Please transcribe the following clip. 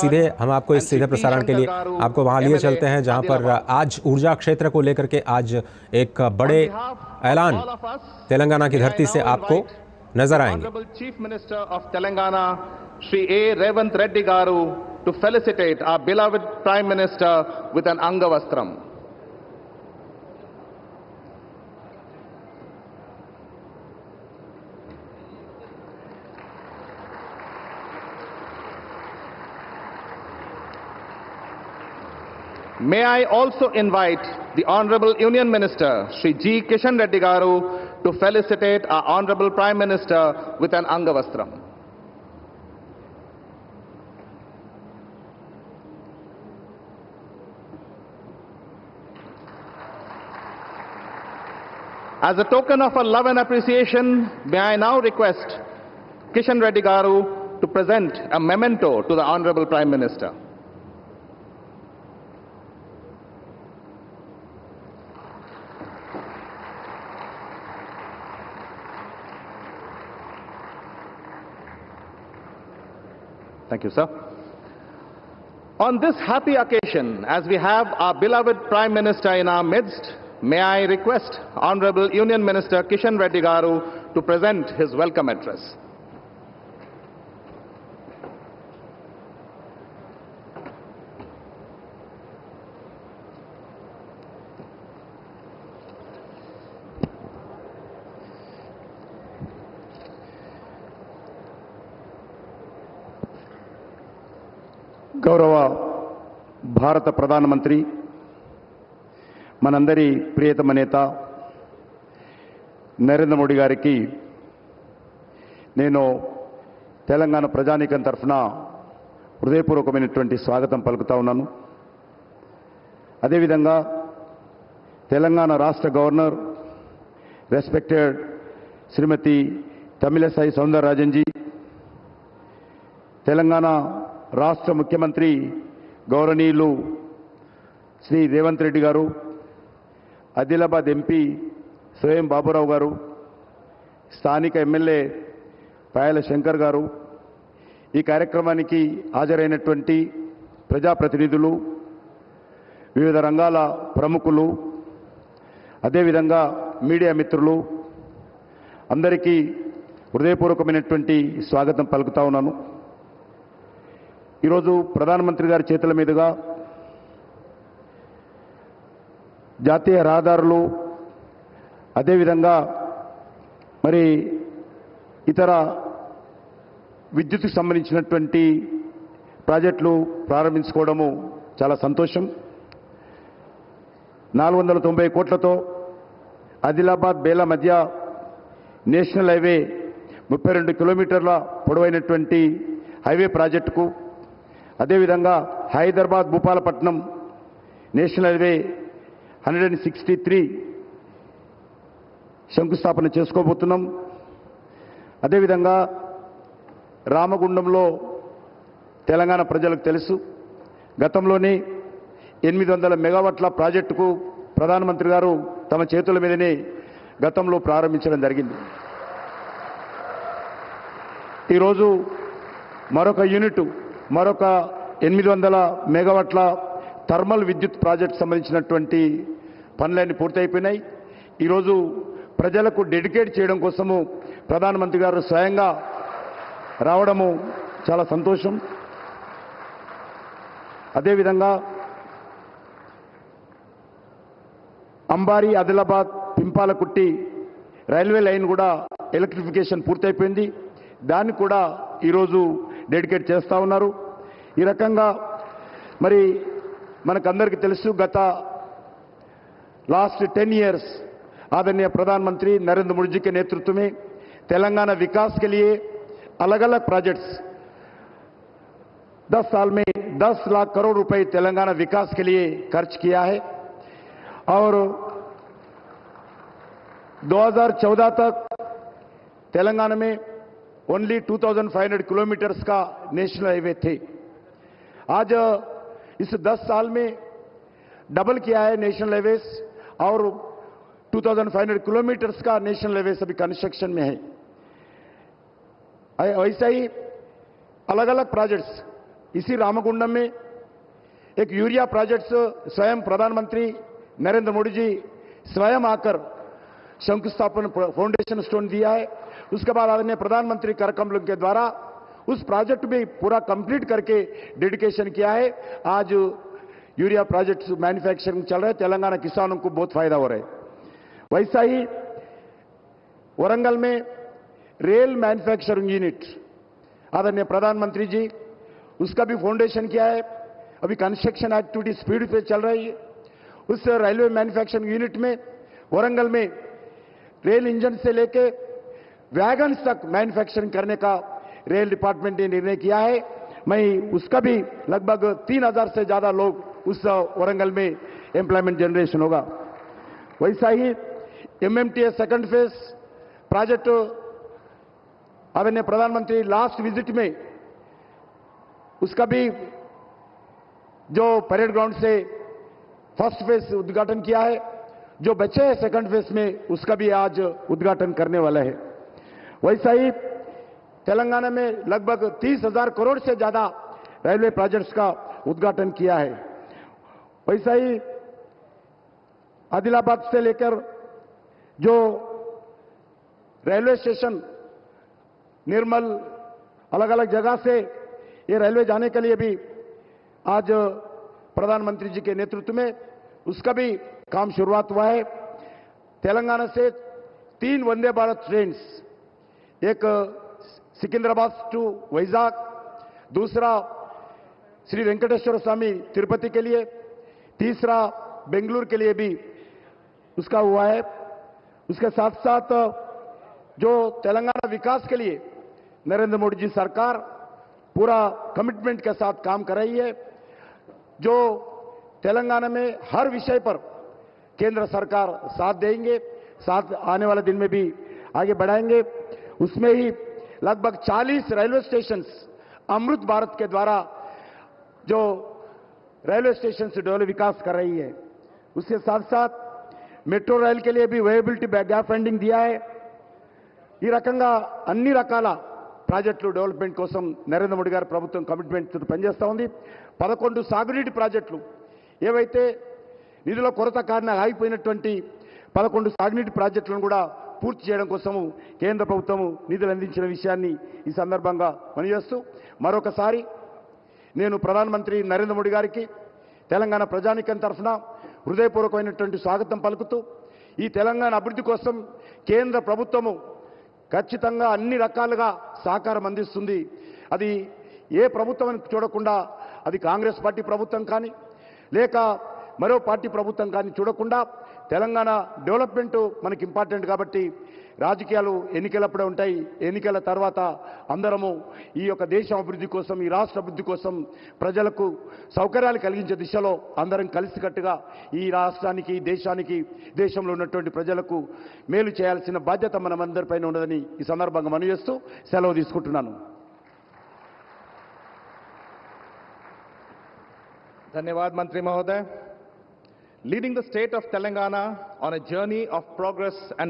सीधे हम आपको इस सीधे प्रसारण के लिए आपको वहाँ लिए चलते हैं जहाँ पर आज ऊर्जा क्षेत्र को लेकर के आज एक बड़े ऐलान तेलंगाना की धरती से आपको नज़र आएँगे। Chief minister of Telangana Shri A Revanth Reddy garu to felicitate our beloved prime minister with an अंग May I also invite the Honorable Union Minister, Sri G. Kishan Reddy Garu, to felicitate our Honorable Prime Minister with an Angavastram. As a token of our love and appreciation, may I now request Kishan Reddy Garu to present a memento to the Honorable Prime Minister. Thank you, sir. On this happy occasion, as we have our beloved Prime Minister in our midst, may I request Honorable Union Minister Kishan Reddy Garu to present his welcome address. గౌరవ భారత ప్రధానమంత్రి మనందరి ప్రియతమ నేత నరేంద్ర మోడీ గారికి నేను తెలంగాణ ప్రజానీకం తరఫున హృదయపూర్వకమైనటువంటి స్వాగతం పలుకుతా ఉన్నాను. అదేవిధంగా తెలంగాణ రాష్ట్ర గవర్నర్ రెస్పెక్టెడ్ శ్రీమతి తమిళసాయి సౌందరరాజన్ జీ తెలంగాణ రాష్ట్ర ముఖ్యమంత్రి గౌరవనీయులు శ్రీ రేవంత్ రెడ్డి గారు ఆదిలాబాద్ ఎంపీ స్వయం బాబురావు గారు స్థానిక ఎమ్మెల్యే పాయల శంకర్ గారు ఈ కార్యక్రమానికి హాజరైనటువంటి ప్రజాప్రతినిధులు వివిధ రంగాల ప్రముఖులు అదేవిధంగా మీడియా మిత్రులు అందరికీ హృదయపూర్వకమైనటువంటి స్వాగతం పలుకుతా ఉన్నాను. ఈరోజు ప్రధానమంత్రి గారి చేతుల మీదుగా జాతీయ రహదారులు అదేవిధంగా మరి ఇతర విద్యుత్కు సంబంధించినటువంటి ప్రాజెక్టులు ప్రారంభించుకోవడము చాలా సంతోషం. నాలుగు వందల తొంభై కోట్లతో ఆదిలాబాద్ బేలా మధ్య నేషనల్ హైవే ముప్పై రెండు కిలోమీటర్ల పొడవైనటువంటి హైవే ప్రాజెక్టుకు అదేవిధంగా Hyderabad Bhupalapatnam national highway hundred and sixty three శంకుస్థాపన చేసుకోబోతున్నాం. అదేవిధంగా రామగుండంలో తెలంగాణ ప్రజలకు తెలుసు. గతంలోనే ఎనిమిది వందల మెగావాట్ల ప్రాజెక్టుకు ప్రధానమంత్రి గారు తమ చేతుల మీదనే గతంలో ప్రారంభించడం జరిగింది. ఈరోజు మరొక యూనిట్ మరొక ఎనిమిది వందల మెగావాట్ల థర్మల్ విద్యుత్ ప్రాజెక్ట్ సంబంధించినటువంటి పనులన్నీ పూర్తయిపోయినాయి. ఈరోజు ప్రజలకు డెడికేట్ చేయడం కోసము ప్రధానమంత్రి గారు స్వయంగా రావడము చాలా సంతోషం. అదేవిధంగా అంబారి ఆదిలాబాద్ పింపాలకుట్టి రైల్వే లైన్ కూడా ఎలక్ట్రిఫికేషన్ పూర్తయిపోయింది. దాన్ని కూడా ఈరోజు డెడికేట్ చేస్తూ ఉన్నారు ఈ రకంగా మరి మనకందరికీ తెలుసు గత लास्ट टेन इयर्स आदरणीय प्रधानमंत्री नरेंद्र मोदी जी के नेतृत्व में तेलंगाना विकास के लिए अलग अलग प्रोजेक्ट्स 10 साल में 10 लाख करोड़ रुपए तेलंगाना विकास के लिए खर्च किया है और 2014 तक तेलंगाना में ओनली 2500 किलोमीटर्स का नेशनल हाईवे थे आज, इस 10 साल में डबल किया है नेशनल हाईवेज और 2500 किलोमीटर्स का नेशनल हाईवेज अभी कंस्ट्रक्शन में है। ऐसा ही अलग अलग प्रोजेक्ट्स इसी रामकुंडम में एक यूरिया प्रोजेक्ट्स स्वयं प्रधानमंत्री नरेंद्र मोदी जी स्वयं आकर शंकुस्थापन फाउंडेशन स्टोन दिया है। उसके बाद आदरणीय प्रधानमंत्री करकमल के द्वारा उस प्रोजेक्ट भी पूरा कंप्लीट करके डेडिकेशन किया है। आज यूरिया प्रोजेक्ट मैन्युफैक्चरिंग चल रहा है, तेलंगाना किसानों को बहुत फ़ायदा हो रहा है। वैसा ही वरंगल में रेल मैन्युफैक्चरिंग यूनिट, आदरणीय प्रधानमंत्री जी, उसका भी फाउंडेशन किया है। अभी कंस्ट्रक्शन एक्टिविटी स्पीड पे चल रही है। उस रेलवे मैन्युफैक्चरिंग यूनिट में वरंगल में रेल इंजन से लेके वैगन्स तक मैन्युफैक्चरिंग करने का रेल डिपार्टमेंट ने निर्णय किया है। मैं उसका भी लगभग तीन हज़ार से ज़्यादा लोग उस वरंगल में एम्प्लॉयमेंट जनरेशन होगा। वैसा ही एमएमटीएस सेकंड फ़ेज़ प्रोजेक्ट आदरणीय प्रधानमंत्री लास्ट विज़िट में उसका भी जो परेड ग्राउंड से फ़र्स्ट फ़ेज़ उद्घाटन किया है, जो बचे हैं सेकंड फ़ेज़ में, उसका भी आज उद्घाटन करने वाला है। वैसा ही तेलंगाना में लगभग तीस हज़ार करोड़ से ज़्यादा रेलवे प्रोजेक्ट्स का उद्घाटन किया है। वैसा ही आदिलाबाद से लेकर जो रेलवे स्टेशन, निर्मल अलग अलग जगह से ये रेलवे जाने के लिए भी आज प्रधानमंत्री जी के नेतृत्व में उसका भी काम शुरुआत हुआ है। तेलंगाना से तीन वंदे भारत ट्रेन एक सिकंदराबाद टू वैजाग, दूसरा श्री वेंकटेश्वर स्वामी तिरुपति के लिए, तीसरा बेंगलुरु के लिए भी उसका हुआ है। उसके साथ साथ जो तेलंगाना विकास के लिए नरेंद्र मोदी जी सरकार पूरा कमिटमेंट के साथ काम कर रही है, जो तेलंगाना में हर विषय पर केंद्र सरकार साथ देंगे, साथ आने वाले दिन में भी आगे बढ़ाएँगे। उसमें ही लगभग 40 रेलवे स्टेशन अमृत भारत के द्वारा जो रेलवे स्टेशन से डेवलप विकास कर रही है उसके साथ साथ మెట్రో రైల్ के लिए भी वेबिलिटी గ్యాప్ ఫండింగ్ दिया है ఈ రకంగా అన్ని రకాల ప్రాజెక్టులు డెవలప్మెంట్ కోసం నరేంద్ర మోడీ గారి ప్రభుత్వం కమిట్మెంట్ పనిచేస్తూ ఉంది పదకొండు సాగునీటి ప్రాజెక్టులు ఏవైతే నిధుల కొరత కారణంగా ఆగిపోయినటువంటి పదకొండు సాగునీటి ప్రాజెక్టులను కూడా పూర్తి చేయడం కోసము కేంద్ర ప్రభుత్వము నిధులు అందించిన విషయాన్ని ఈ సందర్భంగా పనిచేస్తూ మరొకసారి నేను ప్రధానమంత్రి నరేంద్ర మోడీ గారికి తెలంగాణ ప్రజానికం తరఫున హృదయపూర్వకమైనటువంటి స్వాగతం పలుకుతూ ఈ తెలంగాణ అభివృద్ధి కోసం కేంద్ర ప్రభుత్వము ఖచ్చితంగా అన్ని రకాలుగా సహకారం అందిస్తుంది. అది ఏ ప్రభుత్వం అని చూడకుండా అది కాంగ్రెస్ పార్టీ ప్రభుత్వం కానీ లేక మరో పార్టీ ప్రభుత్వం కానీ చూడకుండా తెలంగాణ డెవలప్మెంట్ మనకి ఇంపార్టెంట్ కాబట్టి రాజకీయాలు ఎన్నికలప్పుడే ఉంటాయి. ఎన్నికల తర్వాత అందరము ఈ యొక్క దేశం అభివృద్ధి కోసం ఈ రాష్ట్ర అభివృద్ధి కోసం ప్రజలకు సౌకర్యాలు కలిగించే దిశలో అందరం కలిసికట్టుగా ఈ రాష్ట్రానికి దేశానికి దేశంలో ఉన్నటువంటి ప్రజలకు మేలు చేయాల్సిన బాధ్యత మనమందరిపైన ఉన్నదని ఈ సందర్భంగా మనవి చేస్తూ సెలవు తీసుకుంటున్నాను. Dhanyavad మంత్రి మహోదయ. Leading the state of Telangana on a journey of progress and